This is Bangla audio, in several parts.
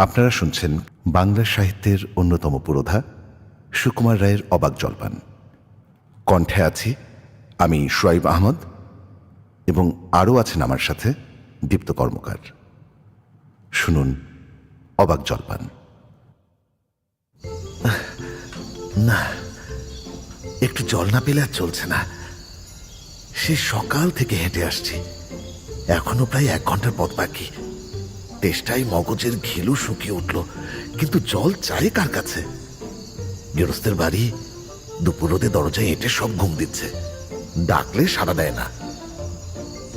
আপনারা শুনছেন বাংলা সাহিত্যের অন্যতম পুরোধা সুকুমার রায়ের অবাক জলপান। কণ্ঠে আছি আমি শোয়াইব আহমদ এবং আরও আছেন আমার সাথে দীপ্ত কর্মকার। শুনুন অবাক জলপান। না, একটু জল না পেলে আর চলছে না। সে সকাল থেকে হেঁটে আসছি। এখনও প্রায় এক ঘণ্টার পথ বাকি। তেষ্টায় মগজের ঘিলু শুকিয়ে উঠল, কিন্তু জল চাই কার কাছে? গেরস্তের বাড়ি দুপুর রোদে দরজায় এঁটে সব ঘুম দিচ্ছে। ডাকলে সাড়া দেয় না।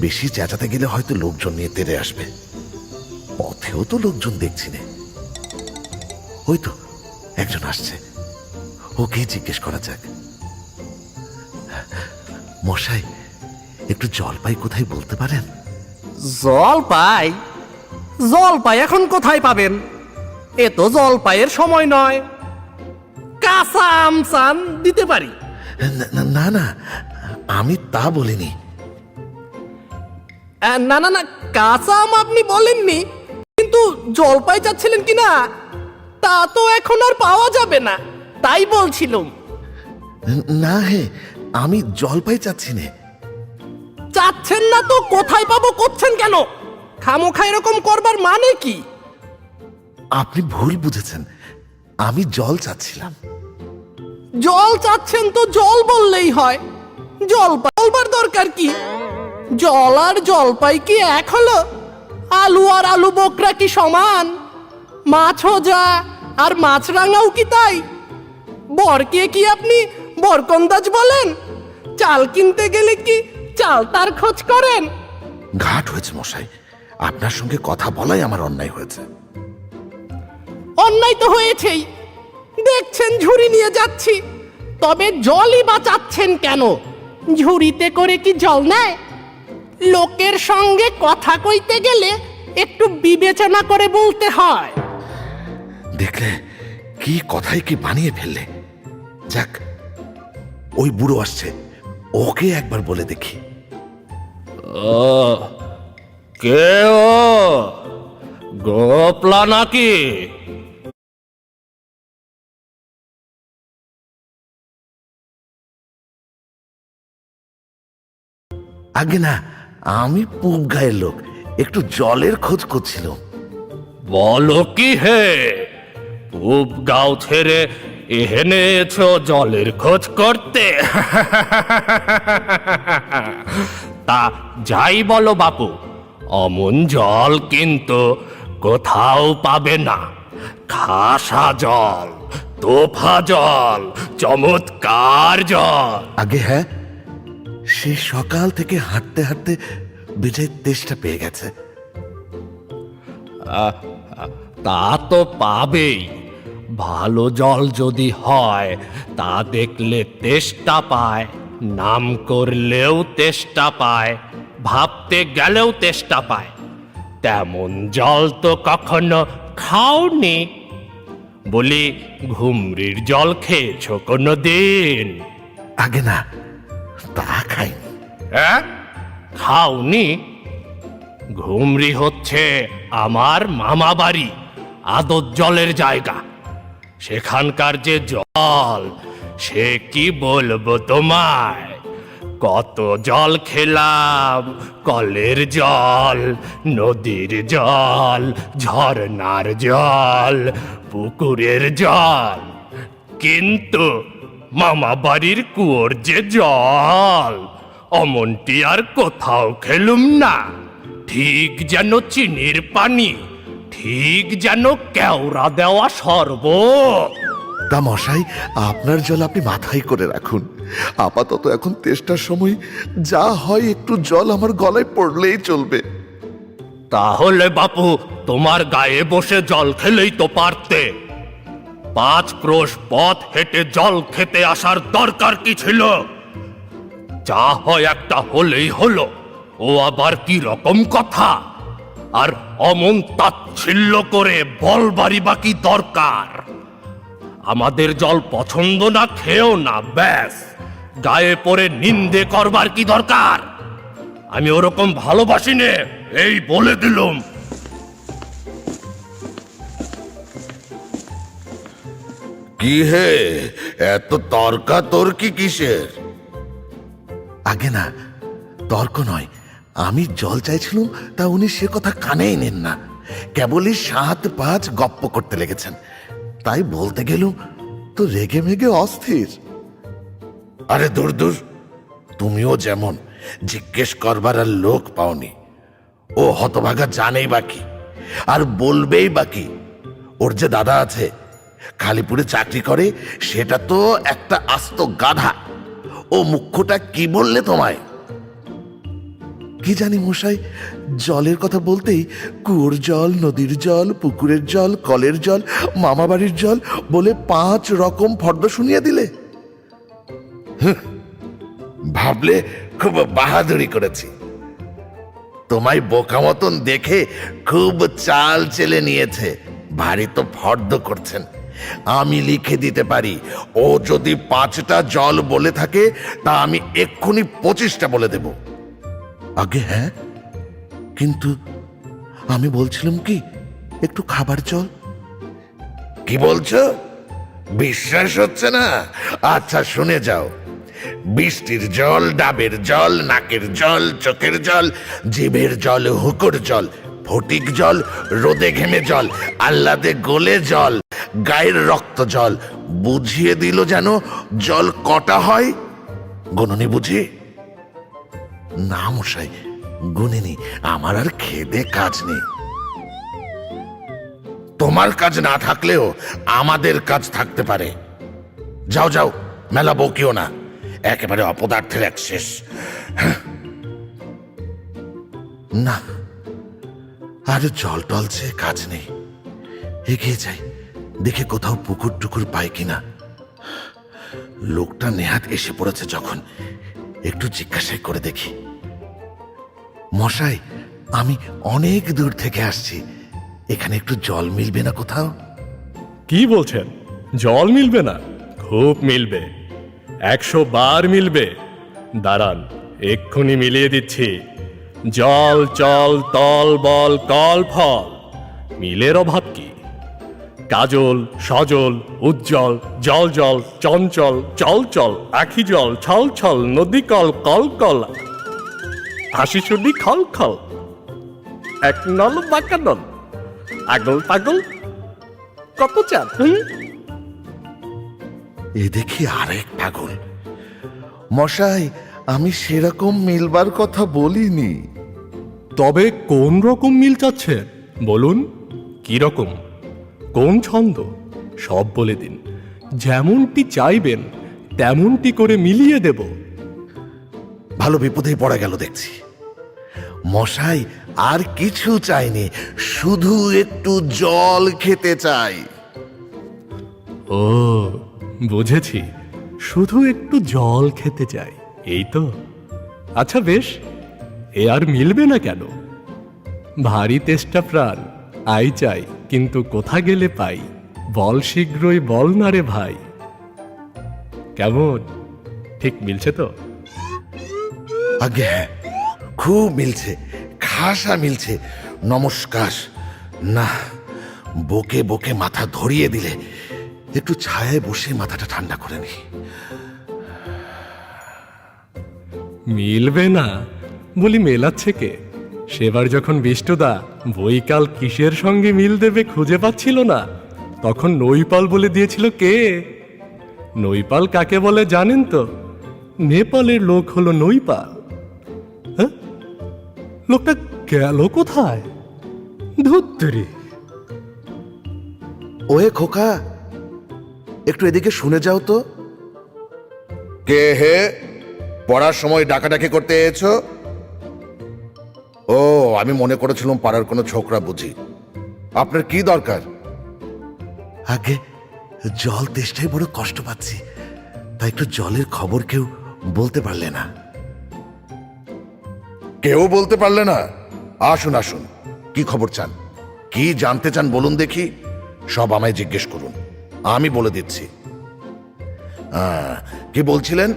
বেশি চেঁচাতে গেলে হয়তো লোকজন নিয়ে তেড়ে আসবে। পথেও তো লোকজন দেখছি নে। ওই তো, একজন আসছে। ওকে জিজ্ঞেস করা যাক। মশাই, একটু জল পাই কোথায় বলতে পারেন? জল পাই জল পাই এখন কোথায় পাবেন? এ তো জল পাইয়ের সময় নয়। কাঁচা আম চান দিতে পারি। না- না- আমি তা বলিনি। আহ, না না না কাঁচা আম আপনি বলেননি কিন্তু জলপাই চাচ্ছিলেন কি না তা তো এখন আর পাওয়া যাবে না তাই বলছিলাম। না হে আমি জল পাই চাচ্ছি নে। চাচ্ছেন না তো কোথায় পাবো করছেন কেন? খামোখা এরকম করবার মানে কি? আপনি ভুল বুঝেছেন। আমি জল চাচ্ছিলাম। জল চাচ্ছেন তো জল বললেই হয়। জল বলবার দরকার কি? জল আর জলপাই কি এক হলো? আলু আর আলু বকরা কি সমান? মাছও যা আর মাছরাঙাও কি তাই? বরকে কি আপনি বরকন্দাজ বলেন? চাল কিনতে গেলে কি চাল তার খোঁজ করেন? ঘাট হয়েছে মশাই। আপনার সঙ্গে কথা বলাই আমার অন্যায় হয়েছে। অন্যায় তো হয়েছেই। দেখছেন ঝুড়ি নিয়ে যাচ্ছি। তবে জলই বাঁচাচ্ছেন কেন? ঝুড়িতে করে কি জল নেয়? লোকের সঙ্গে কথা কইতে গেলে একটু বিবেচনা করে বলতে হয়। দেখলে কি কথাই কি বানিয়ে ফেললে। যাক ওই বুড়ো আসছে ওকে একবার বলে দেখি। ও কে ও গোপলা নাকি? আগে না আমি পুব গায়ের লোক একটু জলের খোঁজ করছিল বলো কি হে? পূব গাঁও ছেড়ে এহেনে এছো জলের খোঁজ করতে। তা যাই বলো বাপু। অমন জল কিন্তু কোথাও পাবে না। খাসা জল তোফা জল চমৎকার জল। আগে হ্যাঁ সে সকাল থেকে হাঁটতে হাঁটতে বিজয় তেষ্টা পেয়ে গেছে। তা তো পাবেই। ভালো জল যদি হয় তা দেখলে তেষ্টা পায় নাম করলেও তেষ্টা পায়। ভাবতে গেলেও তেষ্টা পায়। তেমন জল তো কখনো খাওনি। বলি ঘুমরির জল খেয়েছো কোনো দিন আগে না তা খাই। হ্যাঁ খাওনি? ঘুমরি হচ্ছে আমার মামা বাড়ি আদর জলের জায়গা। সেখানকার যে জল সে কি বলব তোমায়? কত জল খেলাম, কলের জল, নদীর জল, ঝর্ণার জল, পুকুরের জল। কিন্তু মামা বাড়ির কুয়োর যে জল, অমনটি আর কোথাও খেলুম না। ঠিক যেন চিনির পানি, ঠিক যেন কেওড়া দেওয়া শরবত তা মশাই, আপনার জল আপনি মাথায় করে রাখুন। আপাতত এখন তেষ্টার সময় যা হয় একটু জল আমার গলায় পড়লেই চলবে। তাহলে বাপু, তোমার গায়ে বসে জল খেলেই তো পারতে। পাঁচ ক্রোশ পথ হেঁটে জল খেতে আসার দরকার কি ছিল? যা হয় একটা হলেই হলো, ও আবার কি রকম কথা? আর অমন তাচ্ছিল্য করে বলবারি বাকি দরকার? আমাদের জল পছন্দ না খেয়েও না ব্যাস। গায়ে পরে নিন্দে করবার কি দরকার? আমি ওরকম ভালোবাসি নে এই বলে দিলুম। কি হে এত তর্কা তর্কি কিসের? আগে না তর্ক নয়। আমি জল চাইছিলাম তা উনি সে কথা কানেই নেন না। কেবলই সাত পাঁচ গপ্প করতে লেগেছেন। তাই বলতে গেলুম, তো রেগে মেগে অস্থির। আরে দূর দূর, তুমিও যেমন, জিজ্ঞেস করবার আর লোক পাওনি। ও হতভাগা জানেই বাকি আর বলবেই বাকি ওর যে দাদা আছে, খালিপুরে চাকরি করে, সেটা তো একটা আস্ত গাধা। ও মুখ্যটা কি বললে তোমায়? কি জানি মশাই, জলের কথা বলতেই কুয়োর জল, নদীর জল, পুকুরের জল, কলের জল, মামাবাড়ির জল বলে পাঁচ রকম ফর্দ শুনিয়ে দিলে। ভাবলে খুব বাহাদুরি করেছি। তোমায় বোকা মতন দেখে খুব চাল চেলে নিয়েছে, ভারী তো ফর্দ করছেন। আমি লিখে দিতে পারি, ও যদি পাঁচটা জল বলে থাকে, তা আমি এক্ষুনি পঁচিশটা বলে দেব। আগে হ্যাঁ? কিন্তু আমি বলছিলাম কি, একটু খাবার জল। কি বলছো? বিশ্বাস হচ্ছে না? আচ্ছা শুনে যাও। বৃষ্টির জল, ডাবের জল, নাকের জল, চোখের জল, জিভের জল, হুকুর জল, ফটিক জল, রোদে ঘেমে জল, আহ্লাদে গলে জল, গায়ের রক্ত জল, বুঝিয়ে দিল যেন জল কটা হয়? গণনি বুঝি? না মশাই গুনিনি আমার আর খেদে কাজ নেই। তোমার কাজ না থাকলেও আমাদের কাজ থাকতে পারে। যাও যাও, মেলা বকিও না, একেবারে অপদার্থের এক শেষ। না, আর জল টলছে কাজ নেই। এগিয়ে যাই, দেখে কোথাও পুকুর টুকুর পাই কিনা। লোকটা নেহাত এসে পড়েছে যখন, একটু জিজ্ঞাসাই করে দেখি। মশাই, আমি অনেক দূর থেকে আসছি। এখানে একটু জল মিলবে না কোথাও? কি বলছেন? জল মিলবে না? খুব মিলবে। একশো বার মিলবে। দাঁড়ান, এক্ষুনি মিলিয়ে দিচ্ছি। জল, চল, তল, বল, কল, ফল, মিলের অভাব কি? কাজল, সজল, উজ্জ্বল, জল জল, চঞ্চল, চল চল, আখি জল, ছল ছল, নদী কল কল কল হাসি শুনি খল খল। এক নল বাঁকা নল আগল পাগল। কত চান হুম? এ দেখি আরেক পাগল। মশাই আমি সেরকম মিলবার কথা বলিনি। তবে কোন রকম মিল চাচ্ছেন বলুন কি রকম কোন ছন্দ? সব বলে দিন। যেমনটি চাইবেন তেমনটি করে মিলিয়ে দেব। ভালো বিপদেই পড়া গেল দেখছি। মশাই আর কিছু চাইনি, শুধু একটু জল খেতে চাই। ও, বুঝেছি। শুধু একটু জল খেতে চাই, এই তো। আচ্ছা বেশ, এ আর মিলবে না কেন? ভারী তেষ্টা প্রাণ, আই চাই, কিন্তু কোথা গেলে পাই? বল শীঘ্রই বল না রে ভাই। কেমন? ঠিক মিলছে তো? আগে হ্যাঁ খুব মিলছে, খাসা মিলছে। নমস্কার না, বকে বকে মাথা ধরিয়ে দিলে, একটু ছায়ায় বসে মাথাটা ঠান্ডা করে নি মিলবে না, বলি মেলাচ্ছে কে? সেবার যখন বিষ্টদা, বৈকাল কিসের সঙ্গে মিল দেবে খুঁজে পাচ্ছিল না? তখন নৈপাল বলে দিয়েছিল কে? নৈপাল কাকে বলে জানেন তো? নেপালের লোক হলো নৈপাল। লোকটা গেল কোথায়? ধুত্তরি। ওয়ে খোকা একটু এদিকে শুনে যাও তো। কে হে? পড়ার সময় ডাকাডাকি করতে এসো ও আমি মনে করেছিলাম পাড়ার কোনো ছোকরা বুঝি। আপনার কি দরকার? আগে জল তেষ্টায় বড় কষ্ট পাচ্ছি তাই একটু জলের খবর কেউ বলতে পারলে না। কেউ বলতে পারলে না। আসুন আসুন কি খবর চান? কি জানতে চান বলুন দেখি। সব আমায় জিজ্ঞেস করুন। আমি বলে দিচ্ছি। কি বলছিলেন?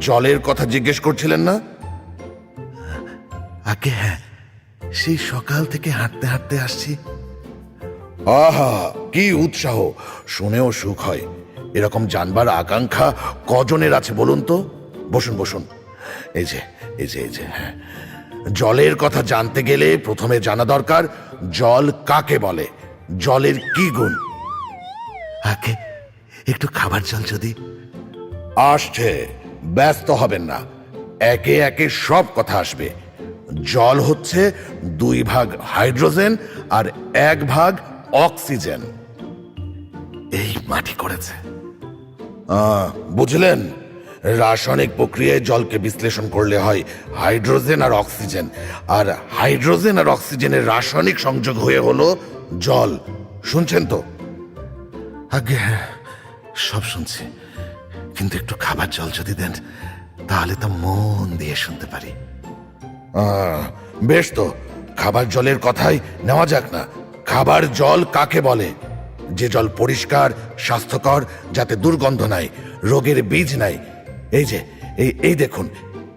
জলের কথা জিজ্ঞেস করছিলেন না? আগে হ্যাঁ সেই সকাল থেকে হাঁটতে হাঁটতে আসছি। আহা কি উৎসাহ। শুনেও সুখ হয়। এরকম জানবার আকাঙ্ক্ষা কজনের আছে বলুন তো? বসুন বসুন। এই যে এই যে এই যে হ্যাঁ। জলের কথা জানতে গেলে প্রথমে জানা দরকার জল কাকে বলে? জলের কি গুণ? আগে একটু খাবার জল যদি। আসছে ব্যস্ত হবেন না। একে একে সব কথা আসবে। জল হচ্ছে দুই ভাগ হাইড্রোজেন আর এক ভাগ অক্সিজেন। এই মাটি করেছে। বুঝলেন? রাসায়নিক প্রক্রিয়ায় জলকে বিশ্লেষণ করলে হয় হাইড্রোজেন আর অক্সিজেন। আর হাইড্রোজেন আর অক্সিজেনের রাসায়নিক সংযোগ হয়ে হলো জল। শুনছেন তো? আগে হ্যাঁ সব শুনছি। কিন্তু একটু খাবার জল যদি দেন তাহলে তো মন দিয়ে শুনতে পারি। বেশ তো। খাবার জলের কথাই নেওয়া যাক না। খাবার জল কাকে বলে? যে জল পরিষ্কার স্বাস্থ্যকর যাতে দুর্গন্ধ নাই রোগের বীজ নাই এই যে, এই এই দেখুন,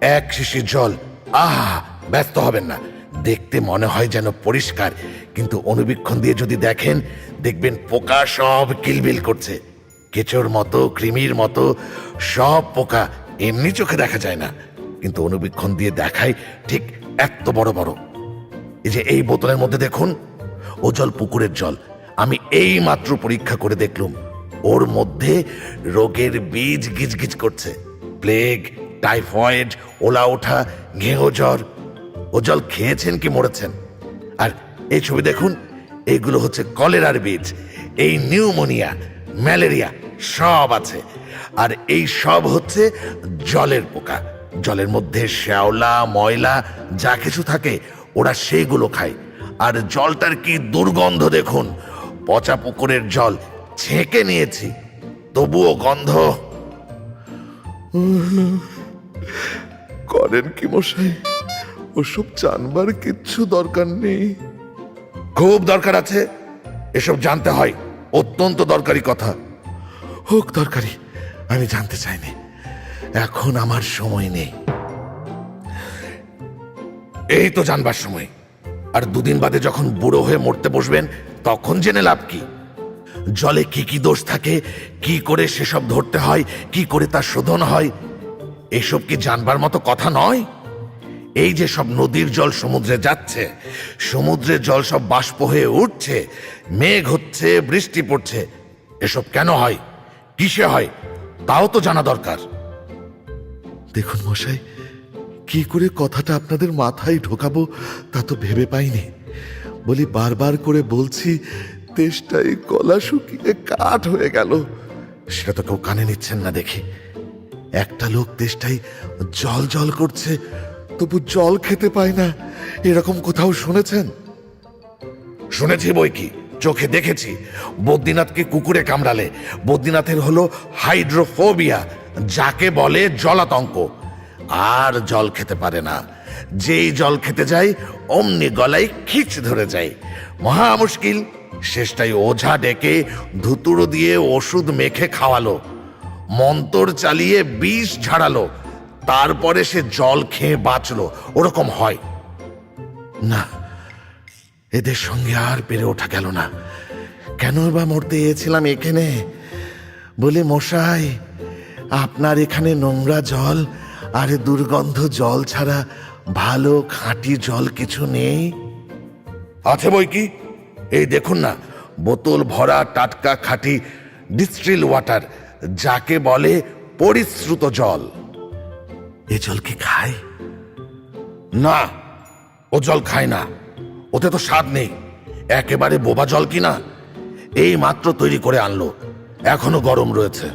এক শিশির জল। আহা, ব্যস্ত হবেন না। দেখতে মনে হয় যেন পরিষ্কার, কিন্তু অনুবীক্ষণ দিয়ে যদি দেখেন, দেখবেন পোকা সব কিলবিল করছে। কেঁচোর মতো, কৃমির মতো, সব পোকা এমনি চোখে দেখা যায় না। কিন্তু অনুবীক্ষণ দিয়ে দেখায় ঠিক এত বড় বড়। এই যে, এই বোতলের মধ্যে দেখুন, ও জল পুকুরের জল। আমি এই মাত্র পরীক্ষা করে দেখলুম, ওর মধ্যে রোগের বীজ গিজগিজ করছে। প্লেগ টাইফয়েড, ওলা ওঠা ঘেঁহ জ্বর। ও জল খেয়েছেন কি মরেছেন? আর এই ছবি দেখুন এইগুলো হচ্ছে কলেরার বীজ। এই নিউমোনিয়া, ম্যালেরিয়া, সব আছে। আর এই সব হচ্ছে জলের পোকা। জলের মধ্যে শ্যাওলা, ময়লা, যা কিছু থাকে, ওরা সেইগুলো খায়। আর জলটার কি দুর্গন্ধ দেখুন? পচা পুকুরের জল ছেঁকে নিয়েছি, তবুও গন্ধ। করেন কি মশাই? ওসব জানবার কিচ্ছু দরকার নেই। খুব দরকার আছে। এসব জানতে হয়। অত্যন্ত দরকারি কথা। হোক দরকারি। আমি জানতে চাইনি। এখন আমার সময় নেই। এই তো জানবার সময়। আর দুদিন বাদে যখন বুড়ো হয়ে মরতে বসবেন, তখন জেনে লাভ কি? জলে কি কি দোষ থাকে? কি করে সেসব ধরতে হয়? কি করে তার শোধন হয়? এসব কি জানবার মতো কথা নয়? এই যে সব নদীর জল সমুদ্রে যাচ্ছে সমুদ্রের জল সব বাষ্প হয়ে উঠছে, মেঘ হচ্ছে, বৃষ্টি পড়ছে, এসব কেন হয়? কিসে হয়? তাও তো জানা দরকার। দেখুন মশাই, কি করে কথাটা আপনাদের মাথায় ঢোকাবো তা তো ভেবে পাইনি। বলি বারবার করে বলছি তেষ্টাই গলা শুকিয়ে কাঠ হয়ে গেল। সেটা তো কেউ কানে নিচ্ছেন না দেখি। একটা লোক দেশটাই জল জল করছে তবু জল খেতে পায় না। এরকম কোথাও শুনেছেন? শুনেছি বই কি চোখে দেখেছি। বদ্রীনাথকে কুকুরে কামড়ালে। বদ্রীনাথের হলো হাইড্রোফোবিয়া যাকে বলে জলাতঙ্ক। আর জল খেতে পারে না। যেই জল খেতে যায় অমনি গলায় খিচ ধরে যায়। মহা মুশকিল। শেষটাই ওঝা ডেকে ধুতুড়ো দিয়ে ওষুধ মেখে খাওয়ালো। মন্তর চালিয়ে বিষ ঝাড়ালো। তারপরে সে জল খেয়ে বাঁচলো। ওরকম হয়। না, এদের সঙ্গে আর পেরে ওঠা গেল না। কেন বা মরতে এসেছিলাম এখানে? বলে, মশাই, আপনার এখানে নোংরা জল আর দুর্গন্ধ জল ছাড়া ভালো খাঁটি জল কিছু নেই? আছে বই কি? এই দেখুন না, বোতল ভরা টাটকা খাঁটি ডিস্ট্রিল ওয়াটার, যাকে বলে পরিশ্রুত জল। এ জল কি খায়? না, ও জল খায় না। ওতে তো স্বাদ নেই। একেবারে বোবা জল কিনা? এই মাত্র তৈরি করে আনলো। এখনও গরম রয়েছে।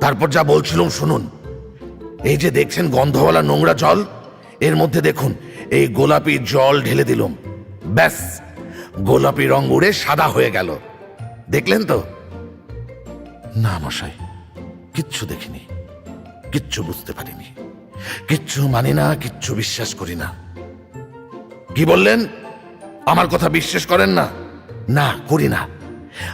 তারপর যা বলছিলাম শুনুন। এই যে দেখছেন গন্ধওয়ালা নোংরা জল? এর মধ্যে দেখুন, এই গোলাপি জল ঢেলে দিলুম। ব্যাস, গোলাপি রং উড়ে সাদা হয়ে গেল। দেখলেন তো? না মশাই, কিচ্ছু দেখিনি। কিচ্ছু বুঝতে পারিনি। কিচ্ছু মানি না, কিচ্ছু বিশ্বাস করি না। কি বললেন? আমার কথা বিশ্বাস করেন না? না, করি না।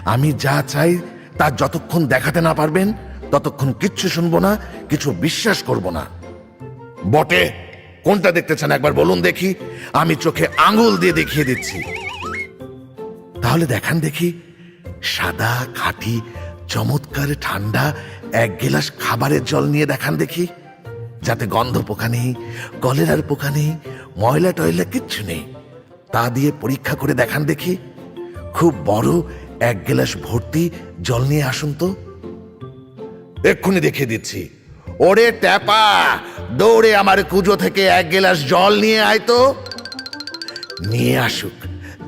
আমি যা চাই, তা যতক্ষণ দেখাতে না পারবেন, ততক্ষণ কিচ্ছু শুনব না, কিছু বিশ্বাস করব না। বটে! কোনটা দেখতে চান একবার বলুন দেখি। আমি চোখে আঙুল দিয়ে দেখিয়ে দিচ্ছি। তাহলে দেখান দেখি। সাদা, খাঁটি, চমৎকার, ঠান্ডা, এক গিলাস খাবারের জল নিয়ে দেখান দেখি। যাতে গন্ধ পোকা নেই, কলেরার পোকা নেই, ময়লা টয়লা কিচ্ছু নেই। তা দিয়ে পরীক্ষা করে দেখান দেখি। খুব বড়, এক গিলাস ভর্তি জল নিয়ে আসুন তো। এক্ষুনি দেখিয়ে দিচ্ছি। ওরে ট্যাপা, দৌড়ে আমার কুজো থেকে এক গিলাস জল নিয়ে আয় তো। নিয়ে আসুক,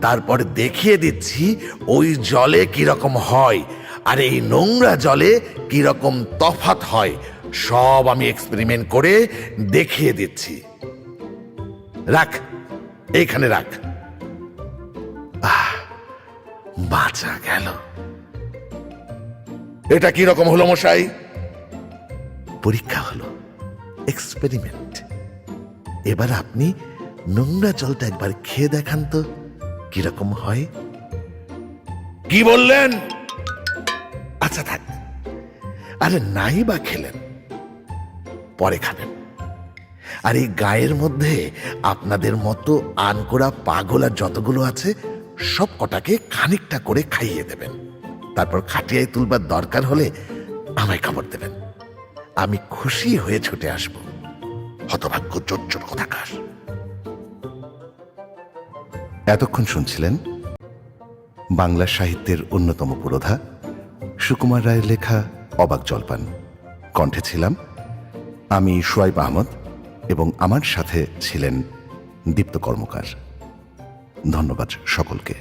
তারপর দেখিয়ে দিচ্ছি ওই জলে কীরকম হয় আর এই নোংরা জলে কীরকম তফাত হয়। সব আমি এক্সপেরিমেন্ট করে দেখিয়ে দিচ্ছি। রাখ, এইখানে রাখ। বাঁচা গেল। এটা কি রকম হলো মশাই? পরীক্ষা হলো। এক্সপেরিমেন্ট এবার আপনি নোংরা জলটা একবার খেয়ে দেখান তো কীরকম হয়? কি বললেন? আচ্ছা থাক। আরে নাই বা খেলেন পরে খাবেন। আর এই গায়ের মধ্যে আপনাদের মতো আনকোড়া পাগল আর যতগুলো আছে সব কটাকে খানিকটা করে খাইয়ে দেবেন। তারপর খাটিয়ায় তুলবার দরকার হলে আমায় খবর দেবেন। আমি খুশি হয়ে ছুটে আসব। হতভাগ্য জোর কথাকার। এতক্ষণ শুনছিলেন বাংলা সাহিত্যের অন্যতম পুরোধা সুকুমার রায়ের লেখা অবাক জলপান। কণ্ঠে ছিলাম আমি সোয়াইব আহমদ এবং আমার সাথে ছিলেন দীপ্ত কর্মকার। ধন্যবাদ সকলকে।